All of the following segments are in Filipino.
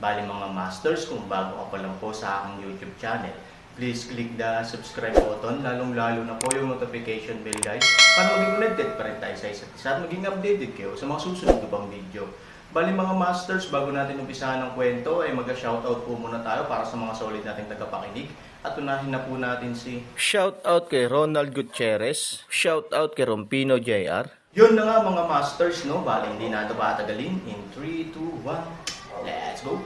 Bali mga masters, kung bago ka pa lang po sa aking YouTube channel, please click the subscribe button, lalong-lalo na po yung notification bell guys, para maging connected pa rin tayo sa isa't isa at maging updated kayo sa mga susunod na bang video. Bali mga masters, bago natin umpisahan ng kwento, ay mag-shoutout po muna tayo para sa mga solid nating tagapakinig. At unahin na po natin si... Shout out kay Ronald Gutierrez, shout out kay Rompino JR, Yun na nga mga masters, no? Bali hindi na ito patagalin. In 3, 2, 1, let's go!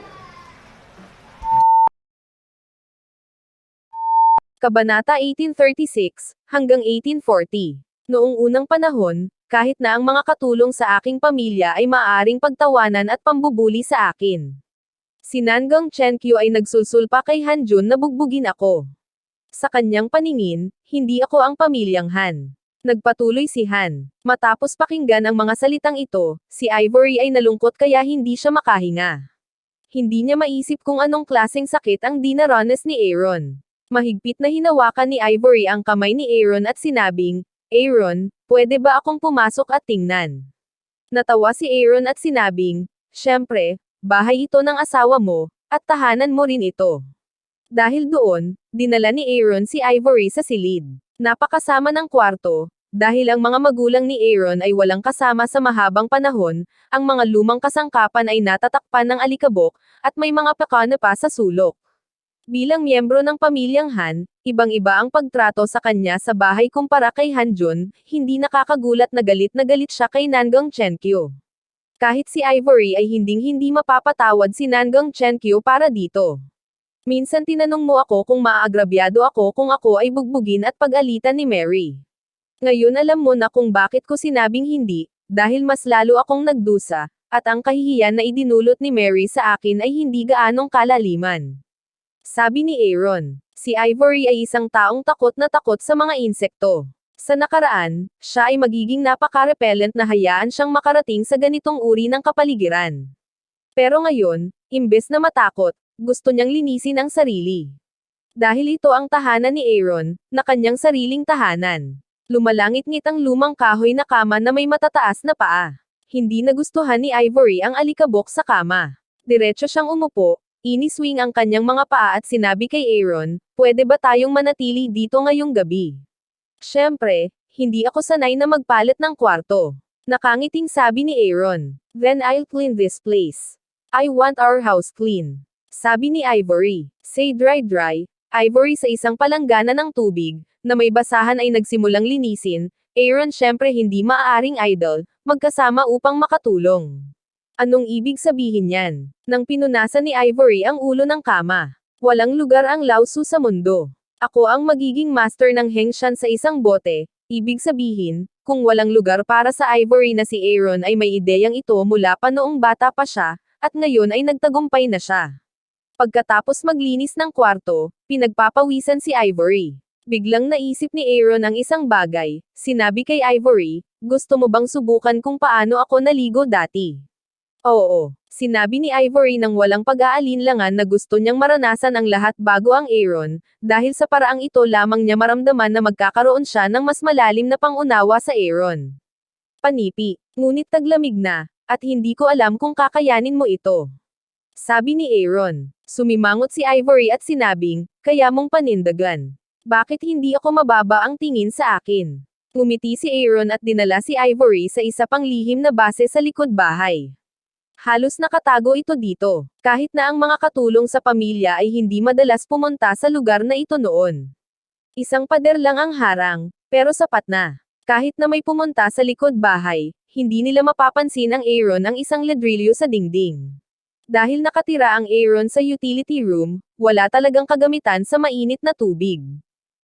Kabanata 1836 hanggang 1840. Noong unang panahon, kahit na ang mga katulong sa aking pamilya ay maaaring pagtawanan at pambubuli sa akin. Si Nangang Chenkyu ay nagsulsul pa kay Hanjun na bugbugin ako. Sa kanyang paningin, hindi ako ang pamilyang Han. Nagpatuloy si Han. Matapos pakinggan ang mga salitang ito, si Ivory ay nalungkot kaya hindi siya makahinga. Hindi niya maisip kung anong klaseng sakit ang dinaranas ni Aaron. Mahigpit na hinawakan ni Ivory ang kamay ni Aaron at sinabing, Aaron, pwede ba akong pumasok at tingnan? Natawa si Aaron at sinabing, Siyempre, bahay ito ng asawa mo, at tahanan mo rin ito. Dahil doon, dinala ni Aaron si Ivory sa silid. Napakasama ng kwarto, dahil ang mga magulang ni Aaron ay walang kasama sa mahabang panahon, ang mga lumang kasangkapan ay natatakpan ng alikabok, at may mga pakana pa sa sulok. Bilang miyembro ng pamilyang Han, ibang-iba ang pagtrato sa kanya sa bahay kumpara kay Hanjun, hindi nakakagulat na galit na galit siya kay Nangang Chenkyo. Kahit si Ivory ay hinding-hindi mapapatawad si Nangang Chenkyo para dito. Minsan tinanong mo ako kung maaagrabyado ako kung ako ay bugbugin at pag-alitan ni Mary. Ngayon alam mo na kung bakit ko sinabing hindi, dahil mas lalo akong nagdusa, at ang kahihiyan na idinulot ni Mary sa akin ay hindi gaanong kalaliman. Sabi ni Aaron, si Ivory ay isang taong takot na takot sa mga insekto. Sa nakaraan, siya ay magiging napaka-repellent na hayaan siyang makarating sa ganitong uri ng kapaligiran. Pero ngayon, imbes na matakot, gusto niyang linisin ang sarili. Dahil ito ang tahanan ni Aaron, na kanyang sariling tahanan. Lumalangit-ngit ang lumang kahoy na kama na may matataas na paa. Hindi nagustuhan ni Ivory ang alikabok sa kama. Diretso siyang umupo, iniswing ang kanyang mga paa at sinabi kay Aaron, pwede ba tayong manatili dito ngayong gabi? Siyempre, hindi ako sanay na magpalit ng kwarto. Nakangiting sabi ni Aaron, then I'll clean this place. I want our house clean. Sabi ni Ivory, say dry dry, Ivory sa isang palanggana ng tubig, na may basahan ay nagsimulang linisin, Aaron syempre hindi maaaring idol, magkasama upang makatulong. Anong ibig sabihin yan? Nang pinunasan ni Ivory ang ulo ng kama. Walang lugar ang Lausu sa mundo. Ako ang magiging master ng Hengshan sa isang bote, ibig sabihin, kung walang lugar para sa Ivory na si Aaron ay may ideyang ito mula pa noong bata pa siya, at ngayon ay nagtagumpay na siya. Pagkatapos maglinis ng kwarto, pinagpapawisan si Ivory. Biglang naisip ni Aaron ang isang bagay, sinabi kay Ivory, gusto mo bang subukan kung paano ako naligo dati? Oo, sinabi ni Ivory nang walang pag-aalinlangan na gusto niyang maranasan ang lahat bago ang Aaron, dahil sa paraang ito lamang niya maramdaman na magkakaroon siya ng mas malalim na pangunawa sa Aaron. Panipi, ngunit taglamig na, at hindi ko alam kung kakayanin mo ito. Sabi ni Aaron. Sumimangot si Ivory at sinabing, kaya mong panindagan. Bakit hindi ako mababa ang tingin sa akin? Ngumiti si Aaron at dinala si Ivory sa isa pang lihim na base sa likod bahay. Halos nakatago ito dito, kahit na ang mga katulong sa pamilya ay hindi madalas pumunta sa lugar na ito noon. Isang pader lang ang harang, pero sapat na. Kahit na may pumunta sa likod bahay, hindi nila mapapansin ang Aaron ang isang ladrilyo sa dingding. Dahil nakatira ang Aaron sa utility room, wala talagang kagamitan sa mainit na tubig.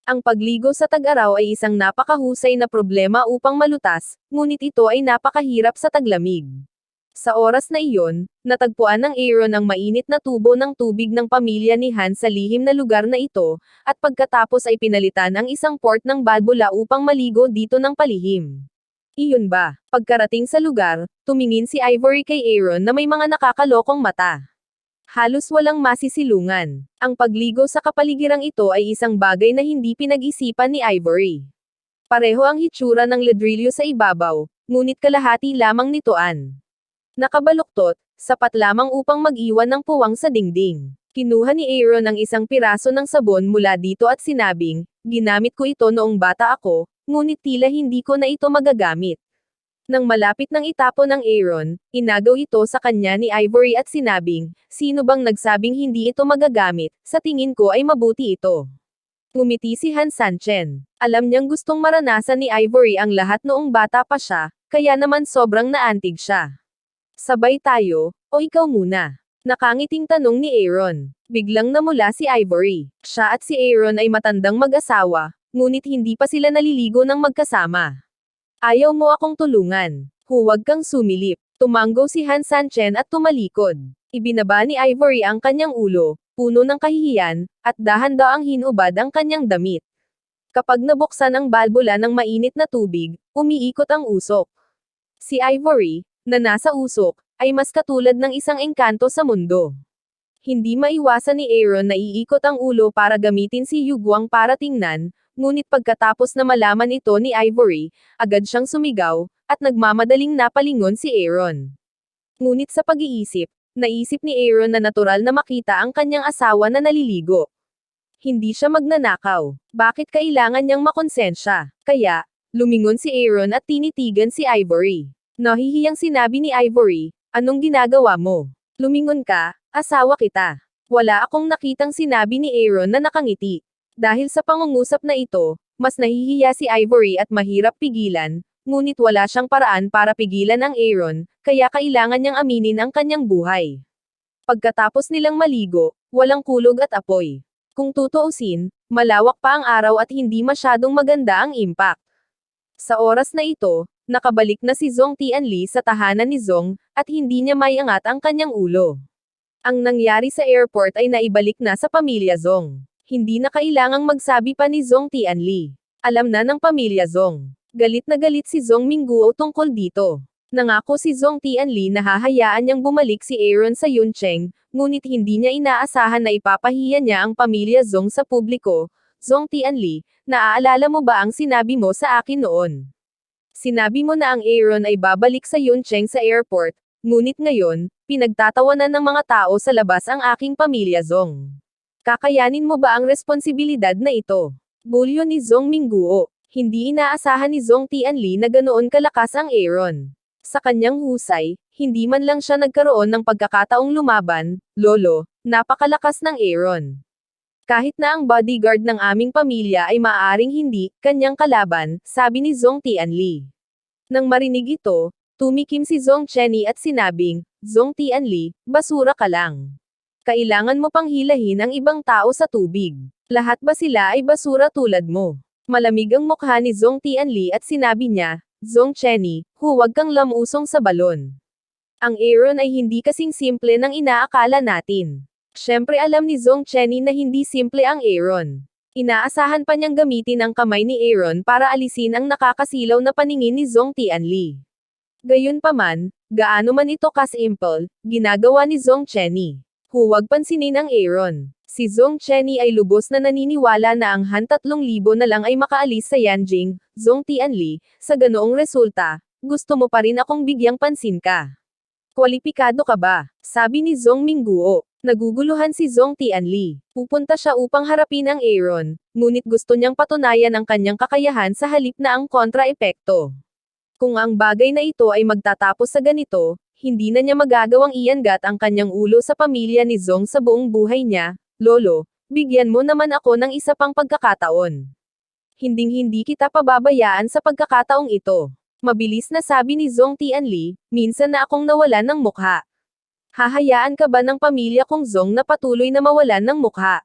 Ang pagligo sa tag-araw ay isang napakahusay na problema upang malutas, ngunit ito ay napakahirap sa taglamig. Sa oras na iyon, natagpuan ng Aaron ang mainit na tubo ng tubig ng pamilya ni Han sa lihim na lugar na ito, at pagkatapos ay pinalitan ang isang port ng balbula upang maligo dito ng palihim. Iyon ba? Pagkarating sa lugar, tumingin si Ivory kay Aaron na may mga nakakalokong mata. Halos walang masisilungan. Ang pagligo sa kapaligirang ito ay isang bagay na hindi pinag-isipan ni Ivory. Pareho ang hitsura ng ledrilyo sa ibabaw, ngunit kalahati lamang nitoan. Nakabaluktot, sapat lamang upang mag-iwan ng puwang sa dingding. Kinuha ni Aaron ang isang piraso ng sabon mula dito at sinabing, ginamit ko ito noong bata ako, ngunit tila hindi ko na ito magagamit. Nang malapit ng itapon ng Aaron, inagaw ito sa kanya ni Ivory at sinabing, sino bang nagsabing hindi ito magagamit, sa tingin ko ay mabuti ito. Ngumiti si Han Sanchen. Alam niyang gustong maranasan ni Ivory ang lahat noong bata pa siya, kaya naman sobrang naantig siya. Sabay tayo, o ikaw muna. Nakangiting tanong ni Aaron. Biglang namula si Ivory. Siya at si Aaron ay matandang mag-asawa, ngunit hindi pa sila naliligo ng magkasama. Ayaw mo akong tulungan. Huwag kang sumilip. Tumanggo si Han Sanchen at tumalikod. Ibinaba ni Ivory ang kanyang ulo, puno ng kahihiyan, at dahan-daang hinubad ang kanyang damit. Kapag nabuksan ang balbula ng mainit na tubig, umiikot ang usok. Si Ivory, na nasa usok, ay mas katulad ng isang engkanto sa mundo. Hindi maiwasan ni Aaron na iikot ang ulo para gamitin si Yugwang para tingnan, ngunit pagkatapos na malaman ito ni Ivory, agad siyang sumigaw, at nagmamadaling napalingon si Aaron. Ngunit sa pag-iisip, naisip ni Aaron na natural na makita ang kanyang asawa na naliligo. Hindi siya magnanakaw. Bakit kailangan niyang makonsensya? Kaya, lumingon si Aaron at tinitigan si Ivory. Nahihiyang sinabi ni Ivory, anong ginagawa mo? Lumingon ka, asawa kita. Wala akong nakitang sinabi ni Aaron na nakangiti. Dahil sa pangungusap na ito, mas nahihiya si Ivory at mahirap pigilan, ngunit wala siyang paraan para pigilan ang Aaron, kaya kailangan niyang aminin ang kanyang buhay. Pagkatapos nilang maligo, walang kulog at apoy. Kung tutuusin, malawak pa ang araw at hindi masyadong maganda ang impact. Sa oras na ito, nakabalik na si Zong Tianli sa tahanan ni Zong, at hindi niya maiangat ang kanyang ulo. Ang nangyari sa airport ay naibalik na sa pamilya Zong. Hindi na kailangang magsabi pa ni Zong Tianli. Alam na ng pamilya Zong. Galit na galit si Zong Mingguo tungkol dito. Nangako si Zong Tianli na hahayaan niyang bumalik si Aaron sa Yuncheng, ngunit hindi niya inaasahan na ipapahiya niya ang pamilya Zong sa publiko. Zong Tianli, naaalala mo ba ang sinabi mo sa akin noon? Sinabi mo na ang Aaron ay babalik sa Yuncheng sa airport, ngunit ngayon, pinagtatawanan ng mga tao sa labas ang aking pamilya Zong. Kakayanin mo ba ang responsibilidad na ito? Bulyo ni Zong Mingguo. Hindi inaasahan ni Zong Tianli na ganoon kalakas ang Aaron. Sa kanyang husay, hindi man lang siya nagkaroon ng pagkakataong lumaban, lolo, napakalakas ng Aaron. Kahit na ang bodyguard ng aming pamilya ay maaaring hindi, kanyang kalaban, sabi ni Zong Tianli. Nang marinig ito, tumikim si Zong Chenny at sinabing, Zong Tianli, basura ka lang. Kailangan mo pang hilahin ang ibang tao sa tubig. Lahat ba sila ay basura tulad mo? Malamig ang mukha ni Zong Tianli at sinabi niya, Zong Chenny, huwag kang lamusong sa balon. Ang Aaron ay hindi kasing simple ng inaakala natin. Siyempre alam ni Zong Chenny na hindi simple ang Aaron. Inaasahan pa niyang gamitin ang kamay ni Aaron para alisin ang nakakasilaw na paningin ni Zong Tianli. Gayunpaman, gaano man ito kasimple, ginagawa ni Zong Chenny. Huwag pansinin ang Aaron. Si Zong Chenny ay lubos na naniniwala na ang Han 3,000 na lang ay makaalis sa Yanjing, Zong Tianli, sa ganoong resulta, gusto mo pa rin akong bigyang pansin ka. Kwalipikado ka ba? Sabi ni Zong Mingguo. Naguguluhan si Zong Tianli. Pupunta siya upang harapin ang Aaron, ngunit gusto niyang patunayan ang kanyang kakayahan sa halip na ang kontra-epekto. Kung ang bagay na ito ay magtatapos sa ganito, hindi na niya magagawang iyangat ang kanyang ulo sa pamilya ni Zong sa buong buhay niya, Lolo, bigyan mo naman ako ng isa pang pagkakataon. Hinding-hindi kita pababayaan sa pagkakataong ito. Mabilis na sabi ni Zong Tianli, minsan na akong nawalan ng mukha. Hahayaan ka ba ng pamilya kong Zong na patuloy na mawalan ng mukha?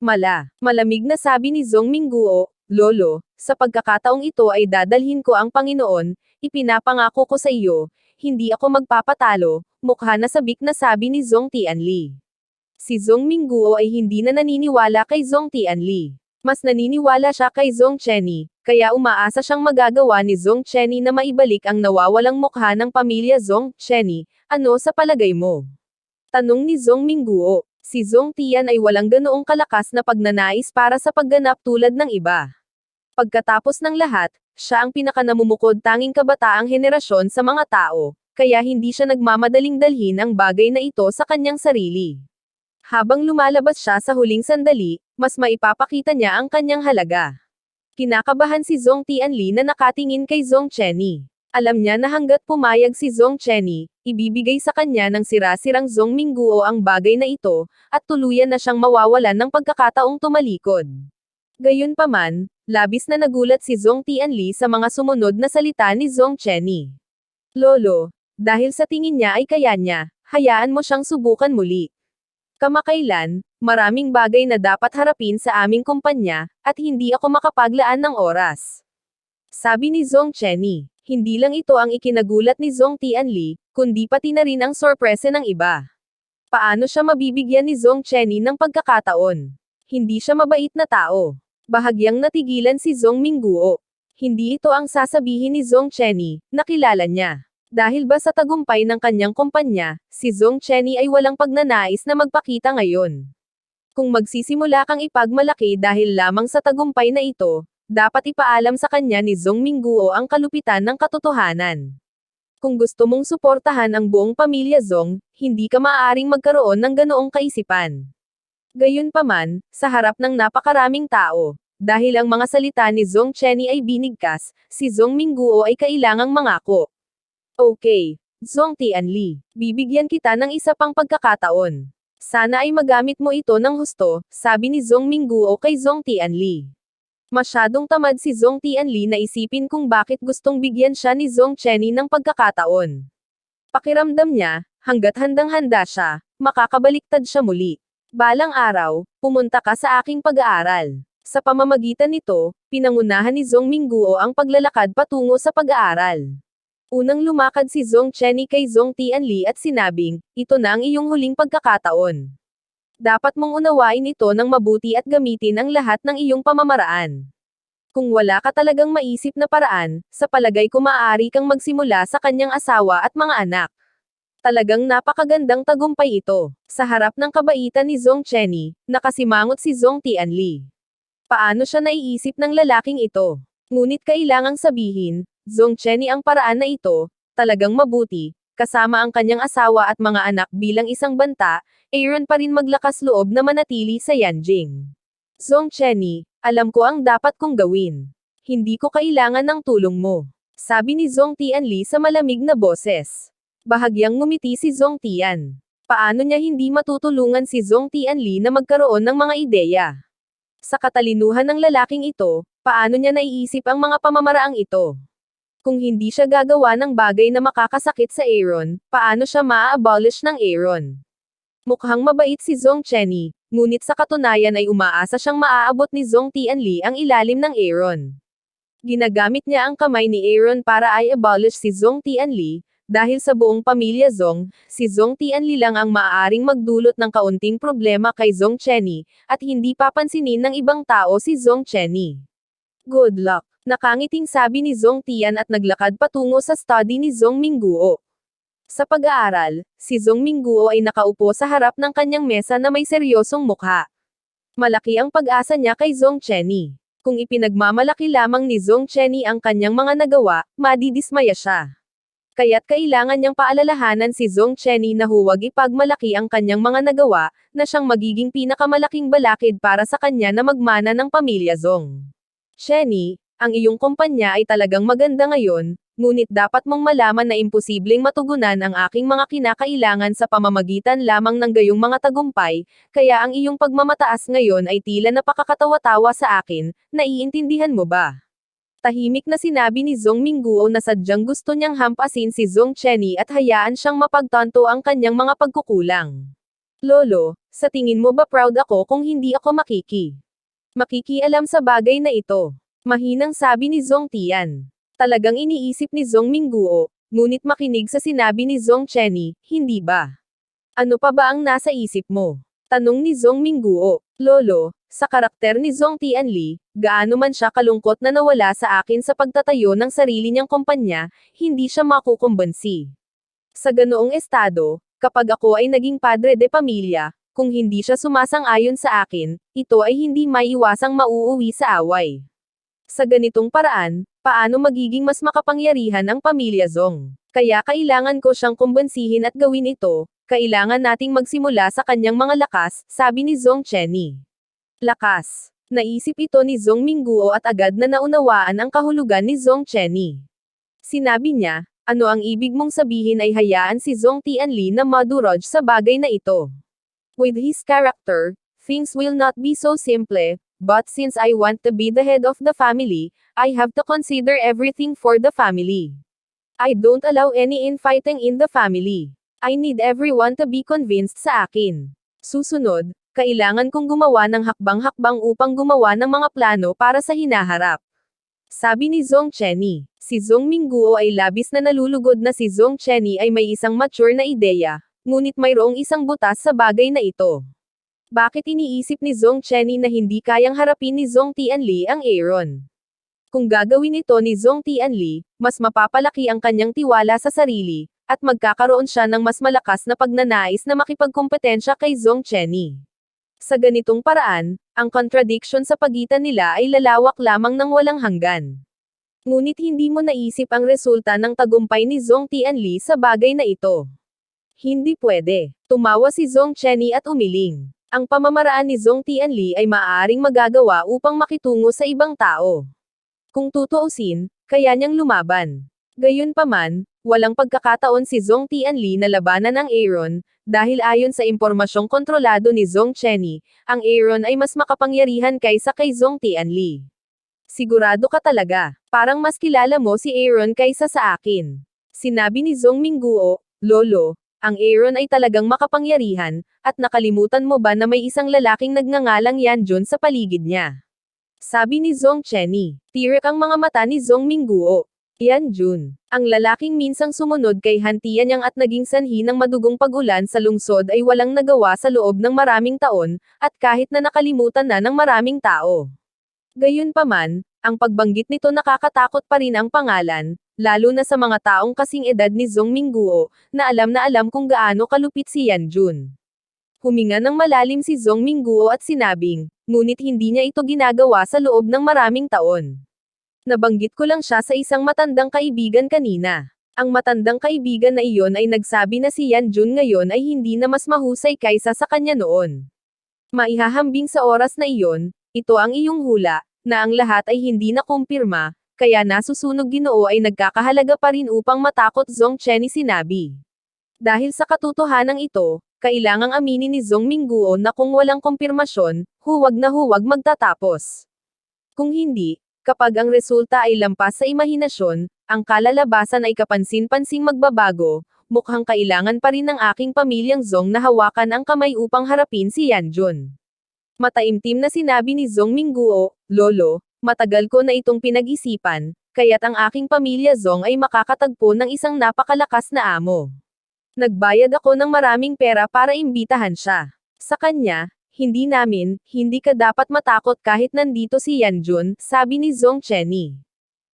Mala, malamig na sabi ni Zong Mingguo, Lolo, sa pagkakataong ito ay dadalhin ko ang Panginoon, ipinapangako ko sa iyo, hindi ako magpapatalo, mukha na sabik na sabi ni Zong Tianli. Si Zong Mingguo ay hindi na naniniwala kay Zong Tianli. Mas naniniwala siya kay Zong Chenny, kaya umaasa siyang magagawa ni Zong Chenny na maibalik ang nawawalang mukha ng pamilya Zong Chenny, ano sa palagay mo? Tanong ni Zong Mingguo, si Zong Tian ay walang ganoong kalakas na pagnanais para sa pagganap tulad ng iba. Pagkatapos ng lahat, siya ang pinakanamumukod tanging kabataang henerasyon sa mga tao, kaya hindi siya nagmamadaling dalhin ang bagay na ito sa kanyang sarili. Habang lumalabas siya sa huling sandali, mas maipapakita niya ang kanyang halaga. Kinakabahan si Zong Tianli na nakatingin kay Zong Chenny. Alam niya na hanggat pumayag si Zong Chenny, ibibigay sa kanya ng sira-sirang Zong Mingguo ang bagay na ito, at tuluyan na siyang mawawalan ng pagkakataong tumalikod. Gayunpaman, labis na nagulat si Zong Tianli sa mga sumunod na salita ni Zong Chenny. Lolo, dahil sa tingin niya ay kaya niya, hayaan mo siyang subukan muli. Kamakailan, maraming bagay na dapat harapin sa aming kumpanya, at hindi ako makapaglaan ng oras. Sabi ni Zong Chenny, hindi lang ito ang ikinagulat ni Zong Tianli, kundi pati na rin ang sorpresa ng iba. Paano siya mabibigyan ni Zong Chenny ng pagkakataon? Hindi siya mabait na tao. Bahagyang natigilan si Zong Mingguo. Hindi ito ang sasabihin ni Zong Chenny, nakilala niya. Dahil ba sa tagumpay ng kanyang kumpanya, si Zong Chenny ay walang pagnanais na magpakita ngayon. Kung magsisimula kang ipagmalaki dahil lamang sa tagumpay na ito, dapat ipaalam sa kanya ni Zong Mingguo ang kalupitan ng katotohanan. Kung gusto mong suportahan ang buong pamilya Zong, hindi ka maaaring magkaroon ng ganoong kaisipan. Gayunpaman, sa harap ng napakaraming tao, dahil ang mga salita ni Zong Chenny ay binigkas, si Zong Mingguo ay kailangang mangako. Okay, Zong Tianli, bibigyan kita ng isa pang pagkakataon. Sana ay magamit mo ito ng husto, sabi ni Zong Mingguo kay Zong Tianli. Masyadong tamad si Zong Tianli na isipin kung bakit gustong bigyan siya ni Zong Chenny ng pagkakataon. Pakiramdam niya, hanggat handang-handa siya, makakabaliktad siya muli. Balang araw, pumunta ka sa aking pag-aaral. Sa pamamagitan nito, pinangunahan ni Zong Mingguo ang paglalakad patungo sa pag-aaral. Unang lumakad si Zong Chenny kay Zong Tianli at sinabing, ito na ang iyong huling pagkakataon. Dapat mong unawain ito ng mabuti at gamitin ang lahat ng iyong pamamaraan. Kung wala ka talagang maisip na paraan, sa palagay ko maaari kang magsimula sa kanyang asawa at mga anak. Talagang napakagandang tagumpay ito. Sa harap ng kabaitan ni Zong Chenny, nakasimangot si Zong Tianli. Paano siya naiisip ng lalaking ito? Ngunit kailangang sabihin, Zong Chenny ang paraan na ito, talagang mabuti, kasama ang kanyang asawa at mga anak bilang isang banta, Aaron pa rin maglakas loob na manatili sa Yanjing. Zong Chenny, alam ko ang dapat kong gawin. Hindi ko kailangan ng tulong mo. Sabi ni Zong Tianli sa malamig na boses. Bahagyang ngumiti si Zong Tian. Paano niya hindi matutulungan si Zong Tianli na magkaroon ng mga ideya? Sa katalinuhan ng lalaking ito, paano niya naiisip ang mga pamamaraang ito? Kung hindi siya gagawa ng bagay na makakasakit sa Aaron, paano siya maa-abolish ng Aaron? Mukhang mabait si Zong Chenny, ngunit sa katunayan ay umaasa siyang maaabot ni Zong Tianli ang ilalim ng Aaron. Ginagamit niya ang kamay ni Aaron para ay abolish si Zong Tianli, dahil sa buong pamilya Zong, si Zong Tianli lang ang maaaring magdulot ng kaunting problema kay Zong Chenny, at hindi papansinin ng ibang tao si Zong Chenny. Good luck. Nakangiting sabi ni Zong Tian at naglakad patungo sa study ni Zong Mingguo. Sa pag-aaral, si Zong Mingguo ay nakaupo sa harap ng kanyang mesa na may seryosong mukha. Malaki ang pag-asa niya kay Zong Chenny. Kung ipinagmamalaki lamang ni Zong Chenny ang kanyang mga nagawa, madidismaya siya. Kaya't kailangan niyang paalalahanan si Zong Chenny na huwag ipagmalaki ang kanyang mga nagawa, na siyang magiging pinakamalaking balakid para sa kanya na magmana ng pamilya Zong. Chenny, ang iyong kumpanya ay talagang maganda ngayon, ngunit dapat mong malaman na imposibleng matugunan ang aking mga kinakailangan sa pamamagitan lamang ng gayong mga tagumpay, kaya ang iyong pagmamataas ngayon ay tila napakakatawa-tawa sa akin, naiintindihan mo ba? Tahimik na sinabi ni Zong Mingguo na sadyang gusto niyang hampasin si Zong Chenny at hayaan siyang mapagtanto ang kanyang mga pagkukulang. Lolo, sa tingin mo ba proud ako kung hindi ako makiki? Makikialam sa bagay na ito. Mahinang sabi ni Zong Tian. Talagang iniisip ni Zong Mingguo, ngunit makinig sa sinabi ni Zong Chenny, hindi ba? Ano pa ba ang nasa isip mo? Tanong ni Zong Mingguo, Lolo, sa karakter ni Zong Tianli, gaano man siya kalungkot na nawala sa akin sa pagtatayo ng sarili niyang kumpanya, hindi siya makukumbansi. Sa ganoong estado, kapag ako ay naging padre de pamilya, kung hindi siya sumasang-ayon sa akin, ito ay hindi maiiwasang mauuwi sa away. Sa ganitong paraan, paano magiging mas makapangyarihan ang pamilya Zong? Kaya kailangan ko siyang kumbansihin at gawin ito, kailangan nating magsimula sa kanyang mga lakas, sabi ni Zong Chenny. Lakas. Naisip ito ni Zong Mingguo at agad na naunawaan ang kahulugan ni Zong Chenny. Sinabi niya, ano ang ibig mong sabihin ay hayaan si Zong Tianli na madurog sa bagay na ito. With his character, things will not be so simple, but since I want to be the head of the family, I have to consider everything for the family. I don't allow any infighting in the family. I need everyone to be convinced sa akin. Susunod, kailangan kong gumawa ng hakbang-hakbang upang gumawa ng mga plano para sa hinaharap. Sabi ni Zong Chenny, si Zong Mingguo ay labis na nalulugod na si Zong Chenny ay may isang mature na ideya, ngunit mayroong isang butas sa bagay na ito. Bakit iniisip ni Zong Chenny na hindi kayang harapin ni Zong Tianli ang Aaron? Kung gagawin ito ni Zong Tianli, mas mapapalaki ang kanyang tiwala sa sarili, at magkakaroon siya ng mas malakas na pagnanais na makipagkompetensya kay Zong Chenny. Sa ganitong paraan, ang contradiction sa pagitan nila ay lalawak lamang ng walang hanggan. Ngunit hindi mo naisip ang resulta ng tagumpay ni Zong Tianli sa bagay na ito. Hindi pwede. Tumawa si Zong Chenny at umiling. Ang pamamaraan ni Zong Tianli ay maaaring magagawa upang makitungo sa ibang tao. Kung tutuusin, kaya niyang lumaban. Gayunpaman, walang pagkakataon si Zong Tianli na labanan ang Aaron, dahil ayon sa impormasyong kontrolado ni Zong Chenny, ang Aaron ay mas makapangyarihan kaysa kay Zong Tianli. Sigurado ka talaga, parang mas kilala mo si Aaron kaysa sa akin. Sinabi ni Zong Mingguo, Lolo, ang Aaron ay talagang makapangyarihan, at nakalimutan mo ba na may isang lalaking nagngangalang Yan Jun sa paligid niya? Sabi ni Zong Chenny. Tirik ang mga mata ni Zong Mingguo. Yan Jun. Ang lalaking minsang sumunod kay Hantian Yang at naging sanhi ng madugong pagulan sa lungsod ay walang nagawa sa loob ng maraming taon, at kahit na nakalimutan na ng maraming tao. Gayunpaman, ang pagbanggit nito nakakatakot pa rin ang pangalan, lalo na sa mga taong kasing edad ni Zong Mingguo, na alam na alam kung gaano kalupit si Yan Jun. Huminga ng malalim si Zong Mingguo at sinabing, ngunit hindi niya ito ginagawa sa loob ng maraming taon. Nabanggit ko lang siya sa isang matandang kaibigan kanina. Ang matandang kaibigan na iyon ay nagsabi na si Yan Jun ngayon ay hindi na mas mahusay kaysa sa kanya noon. Maihahambing sa oras na iyon, ito ang iyong hula, na ang lahat ay hindi na kumpirma, kaya nasusunog ginoo ay nagkakahalaga pa rin upang matakot Zong Chenny sinabi. Dahil sa katotohanan ito, kailangang aminin ni Zong Mingguo na kung walang kumpirmasyon, huwag na huwag magtatapos. Kung hindi, kapag ang resulta ay lampas sa imahinasyon, ang kalalabasan ay kapansin-pansing magbabago, mukhang kailangan pa rin ng aking pamilyang Zong na hawakan ang kamay upang harapin si Yan Jun. Mataimtim na sinabi ni Zong Mingguo, Lolo, matagal ko na itong pinag-isipan, kaya't ang aking pamilya Zong ay makakatagpo ng isang napakalakas na amo. Nagbayad ako ng maraming pera para imbitahan siya. Sa kanya, hindi namin, hindi ka dapat matakot kahit nandito si Yan Jun, sabi ni Zong Chenny.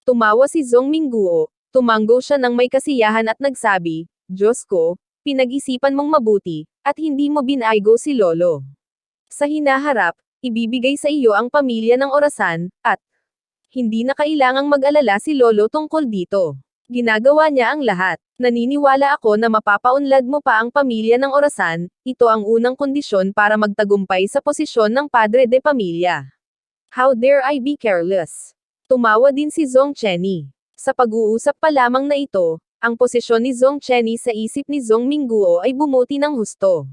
Tumawa si Zong Mingguo, tumanggo siya ng may kasiyahan at nagsabi, Diyos ko, pinag-isipan mong mabuti, at hindi mo binaygo si Lolo. Sa hinaharap, ibibigay sa iyo ang pamilya ng orasan, at hindi na kailangang mag-alala si Lolo tungkol dito. Ginagawa niya ang lahat. Naniniwala ako na mapapaunlad mo pa ang pamilya ng orasan, ito ang unang kondisyon para magtagumpay sa posisyon ng padre de pamilya. How dare I be careless? Tumawa din si Zong Chenny. Sa pag-uusap pa lamang na ito, ang posisyon ni Zong Chenny sa isip ni Zong Mingguo ay bumuti ng husto.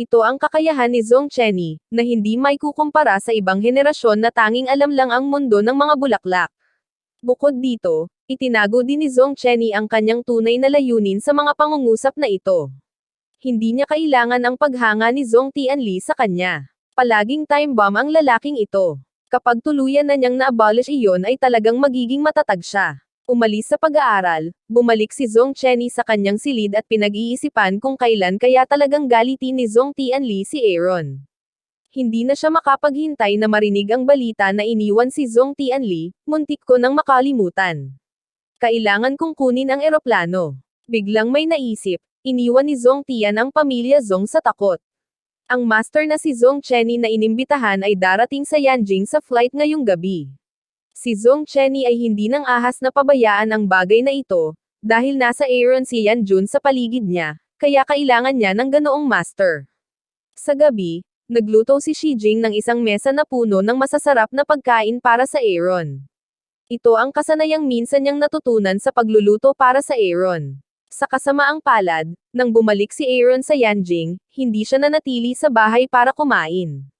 Ito ang kakayahan ni Zong Chenny, na hindi may kukumpara sa ibang henerasyon na tanging alam lang ang mundo ng mga bulaklak. Bukod dito, itinago din ni Zong Chenny ang kanyang tunay na layunin sa mga pangungusap na ito. Hindi niya kailangan ang paghanga ni Zong Tianli sa kanya. Palaging time bomb ang lalaking ito. Kapag tuluyan na niyang na-abolish iyon ay talagang magiging matatag siya. Umalis sa pag-aaral, bumalik si Zong Chenny sa kanyang silid at pinag-iisipan kung kailan kaya talagang galitin ni Zong Tianli si Aaron. Hindi na siya makapaghintay na marinig ang balita na iniwan si Zong Tianli, muntik ko nang makalimutan. Kailangan kong kunin ang eroplano. Biglang may naisip, iniwan ni Zong Tian ang pamilya Zong sa takot. Ang master na si Zong Chenny na inimbitahan ay darating sa Yanjing sa flight ngayong gabi. Si Zong Chenny ay hindi nang ahas na pabayaan ang bagay na ito, dahil nasa Aaron si Yan Jun sa paligid niya, kaya kailangan niya ng ganoong master. Sa gabi, nagluto si Shi Jing ng isang mesa na puno ng masasarap na pagkain para sa Aaron. Ito ang kasanayang minsan niyang natutunan sa pagluluto para sa Aaron. Sa kasamaang palad, nang bumalik si Aaron sa Yanjing, hindi siya nanatili sa bahay para kumain.